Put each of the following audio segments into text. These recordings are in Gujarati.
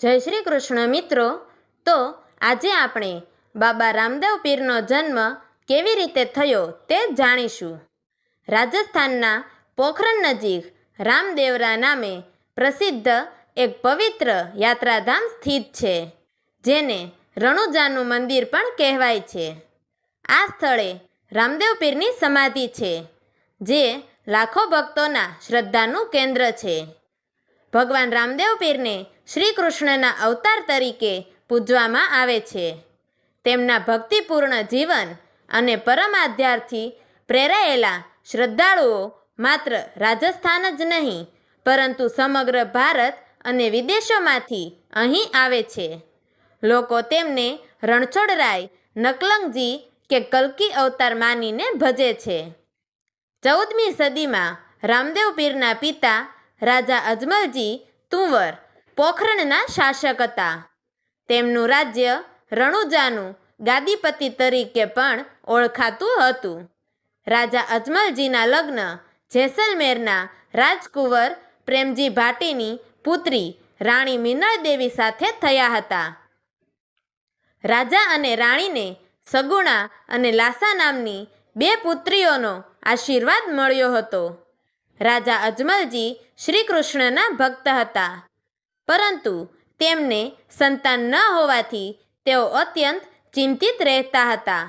જય શ્રી કૃષ્ણ, મિત્રો. તો આજે આપણે બાબા રામદેવ પીરનો જન્મ કેવી રીતે થયો તે જાણીશું. રાજસ્થાનના પોખરણ નજીક રામદેવરા નામે પ્રસિદ્ધ એક પવિત્ર યાત્રાધામ સ્થિત છે, જેને રણુજાનું મંદિર પણ કહેવાય છે. આ સ્થળે રામદેવ પીરની સમાધિ છે, જે લાખો ભક્તોના શ્રદ્ધાનું કેન્દ્ર છે. ભગવાન રામદેવ પીરને શ્રી કૃષ્ણના અવતાર તરીકે પૂજવામાં આવે છે. તેમના ભક્તિપૂર્ણ જીવન અને પરમાધ્યારથી પ્રેરાયેલા શ્રદ્ધાળુઓ માત્ર રાજસ્થાન જ નહીં, પરંતુ સમગ્ર ભારત અને વિદેશોમાંથી અહીં આવે છે. લોકો તેમને રણછોડરાય નકલંગજી કે કલ્કી અવતાર માનીને ભજે છે. ચૌદમી સદીમાં રામદેવ પીરના પિતા રાજા અજમલજી તુંવર પોખરણના શાસક હતા. તેમનું રાજ્ય રણુજાનું ગાદીપતિ તરીકે પણ ઓળખાતું હતું. રાજા અજમલજીના લગ્ન જેસલમેરના રાજકુંવર પ્રેમજી ભાટીની પુત્રી રાણી મિનળ દેવી સાથે થયા હતા. રાજા અને રાણીને સગુણા અને લાસા નામની બે પુત્રીઓનો આશીર્વાદ મળ્યો હતો. રાજા અજમલજી શ્રી કૃષ્ણના ભક્ત હતા. પરંતુ તેમને સંતાન ન હોવાથી તેઓ અત્યંત ચિંતિત રહેતા હતા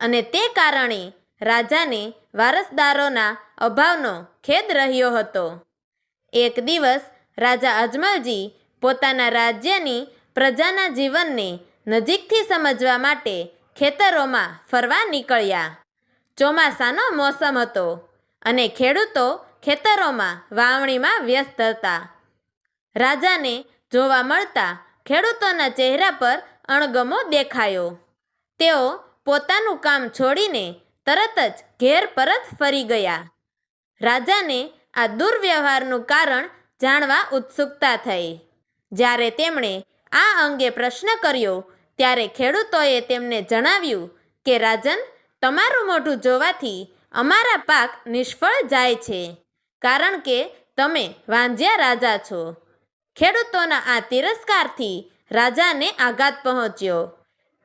અને તે કારણે રાજાને વારસદારોના અભાવનો ખેદ રહ્યો હતો. એક દિવસ રાજા અજમલજી પોતાના રાજ્યની પ્રજાના જીવનને નજીકથી સમજવા માટે ખેતરોમાં ફરવા નીકળ્યા. ચોમાસાનો મોસમ હતો અને ખેડૂતો ખેતરોમાં વાવણીમાં વ્યસ્ત હતા. રાજાને જોવા મળતા ખેડૂતોના ચહેરા પર અણગમો દેખાયો. તેઓ પોતાનું કામ છોડીને તરત જ ઘેર પરત ફરી ગયા. રાજાને આ દુર્વ્યવહારનું કારણ જાણવા ઉત્સુકતા થઈ. જ્યારે તેમણે આ અંગે પ્રશ્ન કર્યો, ત્યારે ખેડૂતોએ તેમને જણાવ્યું કે, રાજન, તમારું મોઢું જોવાથી અમારા પાક નિષ્ફળ જાય છે, કારણ કે તમે વાંજ્યા રાજા છો. ખેડૂતોના આ તિરસ્કારથી રાજાને આઘાત પહોંચ્યો.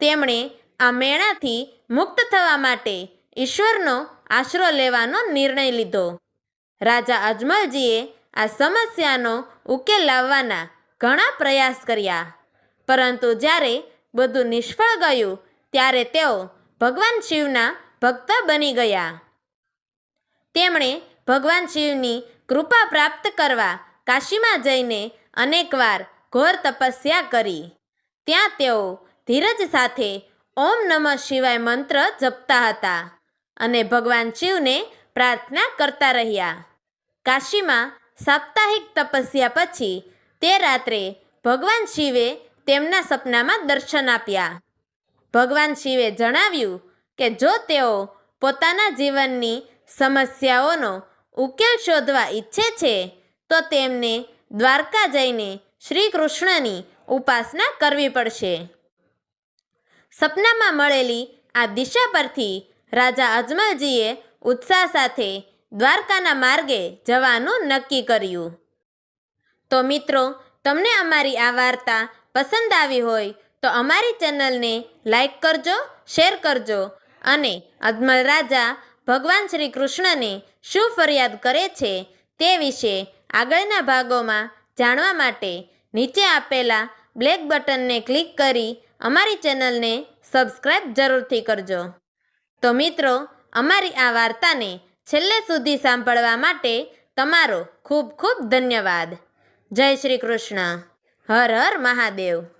તેમણે આ મેળાથી મુક્ત થવા માટે ઈશ્વરનો આશરો લેવાનો નિર્ણય લીધો. રાજા અજમલજીએ આ સમસ્યાનો ઉકેલ લાવવાના ઘણા પ્રયાસ કર્યા. પરંતુ જ્યારે બધું નિષ્ફળ ગયું, ત્યારે તેઓ ભગવાન શિવના ભક્ત બની ગયા. તેમણે ભગવાન શિવની કૃપા પ્રાપ્ત કરવા કાશીમાં જઈને અનેકવાર ઘોર તપસ્યા કરી. ત્યાં તેઓ ધીરજ સાથે ઓમ નમઃ શિવાય મંત્ર જપતા હતા અને ભગવાન શિવને પ્રાર્થના કરતા રહ્યા. કાશીમાં સાપ્તાહિક તપસ્યા પછી તે રાત્રે ભગવાન શિવે તેમના સપનામાં દર્શન આપ્યા. ભગવાન શિવે જણાવ્યું કે જો તેઓ પોતાના જીવનની સમસ્યાઓનો ઉકેલ શોધવા ઈચ્છે છે, તો તેમને દ્વારકા જઈને શ્રી કૃષ્ણની ઉપાસના કરવી પડશે. સપનામાં મળેલી આ દિશા પરથી રાજા અજમલજીએ ઉત્સાહ સાથે દ્વારકાના માર્ગે જવાનું નક્કી કર્યું. તો મિત્રો, તમને અમારી આ વાર્તા પસંદ આવી હોય તો અમારી ચેનલને લાઈક કરજો, શેર કરજો અને અજમલ રાજા ભગવાન શ્રી કૃષ્ણને શું ફરિયાદ કરે છે તે વિશે આગળના ભાગોમાં જાણવા માટે નીચે આપેલા બ્લેક બટનને ક્લિક કરી અમારી ચેનલને સબસ્ક્રાઈબ જરૂરથી કરજો. તો મિત્રો, અમારી આ વાર્તાને છેલ્લે સુધી સાંભળવા માટે તમારો ખૂબ ખૂબ ધન્યવાદ. જય શ્રી કૃષ્ણ. હર હર મહાદેવ.